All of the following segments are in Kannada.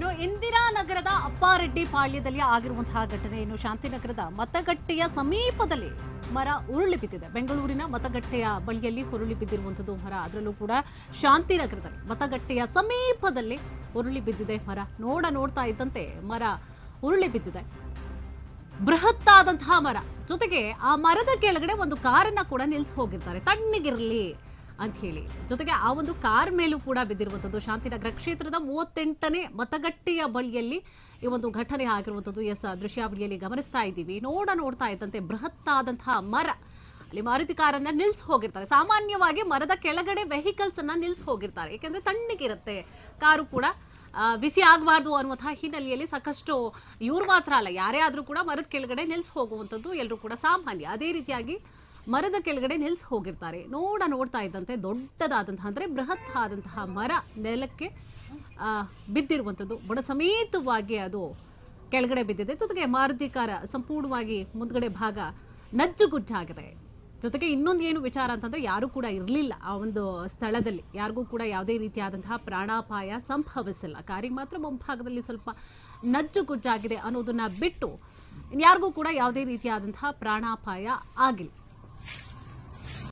ಇನ್ನು ಇಂದಿರಾನಗರದ ಅಪ್ಪಾರೆಡ್ಡಿ ಪಾಳ್ಯದಲ್ಲಿ ಆಗಿರುವಂತಹ ಘಟನೆ. ಇನ್ನು ಶಾಂತಿನಗರದ ಮತಗಟ್ಟೆಯ ಸಮೀಪದಲ್ಲಿ ಮರ ಉರುಳಿ ಬಿದ್ದಿದೆ. ಬೆಂಗಳೂರಿನ ಮತಗಟ್ಟೆಯ ಬಳಿಯಲ್ಲಿ ಉರುಳಿ ಬಿದ್ದಿರುವಂಥದ್ದು ಮರ. ಅದರಲ್ಲೂ ಕೂಡ ಶಾಂತಿನಗರದಲ್ಲಿ ಮತಗಟ್ಟೆಯ ಸಮೀಪದಲ್ಲಿ ಉರುಳಿ ಬಿದ್ದಿದೆ ಮರ. ನೋಡ ನೋಡ್ತಾ ಇದ್ದಂತೆ ಮರ ಉರುಳಿ ಬಿದ್ದಿದೆ. ಬೃಹತ್ತಾದಂತಹ ಮರ. ಜೊತೆಗೆ ಆ ಮರದ ಕೆಳಗಡೆ ಒಂದು ಕಾರನ್ನ ಕೂಡ ನಿಲ್ಸಿ ಹೋಗಿರ್ತಾರೆ. ತಣ್ಣಗಿರ್ಲಿ ಅಂತ ಹೇಳಿ ಜೊತೆಗೆ ಆ ಒಂದು ಕಾರ್ ಮೇಲೂ ಕೂಡ ಬಿದ್ದಿರುವಂಥದ್ದು. ಶಾಂತಿನಗರ ಕ್ಷೇತ್ರದ ಮೂವತ್ತೆಂಟನೇ ಮತಗಟ್ಟೆಯ ಬಳಿಯಲ್ಲಿ ಈ ಒಂದು ಘಟನೆ ಆಗಿರುವಂಥದ್ದು. ಎಸ್ ದೃಶ್ಯಾವಳಿಯಲ್ಲಿ ಗಮನಿಸ್ತಾ ಇದ್ದೀವಿ. ನೋಡ ನೋಡ್ತಾ ಇದ್ದಂತೆ ಬೃಹತ್ತಾದಂತಹ ಮರ. ಅಲ್ಲಿ ಮಾರುತಿ ಕಾರನ್ನ ನಿಲ್ಸ್ ಹೋಗಿರ್ತಾರೆ. ಸಾಮಾನ್ಯವಾಗಿ ಮರದ ಕೆಳಗಡೆ ವೆಹಿಕಲ್ಸ್ ಅನ್ನ ನಿಲ್ಸ್ ಹೋಗಿರ್ತಾರೆ. ಯಾಕಂದ್ರೆ ತಣ್ಣಗಿರುತ್ತೆ. ಕಾರು ಕೂಡ ಬಿಸಿ ಆಗಬಾರ್ದು ಅನ್ನುವಂತಹ ಹಿನ್ನೆಲೆಯಲ್ಲಿ ಸಾಕಷ್ಟು ಇವ್ರು ಮಾತ್ರ ಅಲ್ಲ, ಯಾರೇ ಆದರೂ ಕೂಡ ಮರದ ಕೆಳಗಡೆ ನಿಲ್ಸ್ ಹೋಗುವಂಥದ್ದು ಎಲ್ಲರೂ ಕೂಡ ಸಾಮಾನ್ಯ. ಅದೇ ರೀತಿಯಾಗಿ ಮರದ ಕೆಳಗಡೆ ನಿಲ್ಸಿ ಹೋಗಿರ್ತಾರೆ. ನೋಡ ನೋಡ್ತಾ ಇದ್ದಂತೆ ದೊಡ್ಡದಾದಂತಹ, ಅಂದರೆ ಬೃಹತ್ ಆದಂತಹ ಮರ ನೆಲಕ್ಕೆ ಬಿದ್ದಿರುವಂಥದ್ದು. ಬಡ ಸಮೇತವಾಗಿ ಅದು ಕೆಳಗಡೆ ಬಿದ್ದಿದೆ. ಜೊತೆಗೆ ಮಾರುತಿಕಾರ ಸಂಪೂರ್ಣವಾಗಿ ಮುಂದ್ಗಡೆ ಭಾಗ ನಜ್ಜುಗುಜ್ಜಾಗಿದೆ. ಜೊತೆಗೆ ಇನ್ನೊಂದು ಏನು ವಿಚಾರ ಅಂತಂದರೆ, ಯಾರು ಕೂಡ ಇರಲಿಲ್ಲ ಆ ಒಂದು ಸ್ಥಳದಲ್ಲಿ. ಯಾರಿಗೂ ಕೂಡ ಯಾವುದೇ ರೀತಿಯಾದಂತಹ ಪ್ರಾಣಾಪಾಯ ಸಂಭವಿಸಿಲ್ಲ. ಕಾರಿಗೆ ಮಾತ್ರ ಮುಂಭಾಗದಲ್ಲಿ ಸ್ವಲ್ಪ ನಜ್ಜುಗುಜ್ಜಾಗಿದೆ ಅನ್ನೋದನ್ನು ಬಿಟ್ಟು ಯಾರಿಗೂ ಕೂಡ ಯಾವುದೇ ರೀತಿಯಾದಂತಹ ಪ್ರಾಣಾಪಾಯ ಆಗಿಲ್ಲ.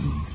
Mm-hmm.